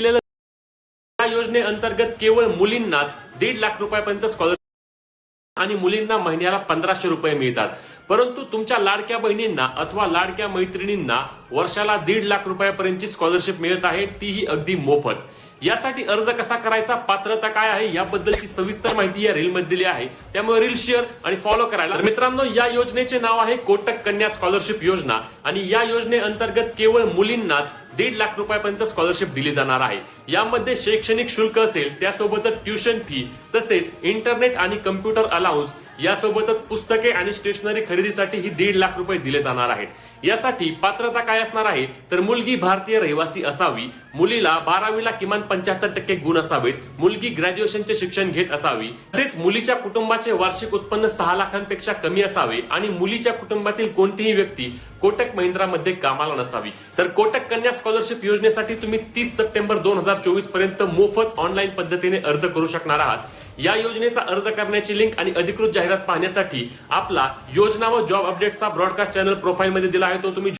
केलेलं या योजनेअंतर्गत केवळ मुलींनाच दीड लाख रुपयापर्यंत स्कॉलरशिप आणि मुलींना महिन्याला पंधराशे रुपये मिळतात. परंतु तुमच्या लाडक्या बहिणींना अथवा लाडक्या मैत्रिणींना वर्षाला दीड लाख रुपयापर्यंतची स्कॉलरशिप मिळत आहे तीही अगदी मोफत. यासाठी अर्ज कसा करायचा पात्रता काय आहे याबद्दलची सविस्तर माहिती या रीलमध्ये दिली आहे. त्यामुळे रील शेअर आणि फॉलो करायला. मित्रांनो या योजनेचे नाव आहे कोटक कन्या स्कॉलरशिप योजना. आणि या योजनेअंतर्गत केवळ मुलींनाच दीड लाख रुपयापर्यंत स्कॉलरशिप दिली जाणार आहे. यामध्ये शैक्षणिक शुल्क असेल त्यासोबतच ट्युशन फी तसेच इंटरनेट आणि कम्प्युटर अलाउन्स यासोबतच पुस्तके आणि स्टेशनरी खरेदीसाठी ही दीड लाख रुपये दिले जाणार आहेत. यासाठी पात्रता काय असणार आहे? तर मुलगी भारतीय रहिवासी असावी. मुलीला बारावीला किमान पंच्याहत्तर टक्के गुण असावेत. मुलगी ग्रॅज्युएशनचे शिक्षण घेत असावी. तसेच मुलीच्या कुटुंबाचे वार्षिक उत्पन्न सहा लाखांपेक्षा कमी असावे आणि मुलीच्या कुटुंबातील कोणतीही व्यक्ती कोटक महिंद्रामध्ये कामाला नसावी. तर कोटक कन्या स्कॉलरशिप योजनेसाठी तुम्ही तीस सप्टेंबर दोन हजार चोवीसपर्यंत मोफत ऑनलाईन पद्धतीने अर्ज करू शकणार आहात. या योजनेचा अर्ज करण्याची लिंक आणि अधिकृत जाहिरात पाहण्यासाठी आपला योजना व जॉब अपडेट्सचा ब्रॉडकास्ट चॅनल प्रोफाईलमध्ये दिला आहे. तो तुम्ही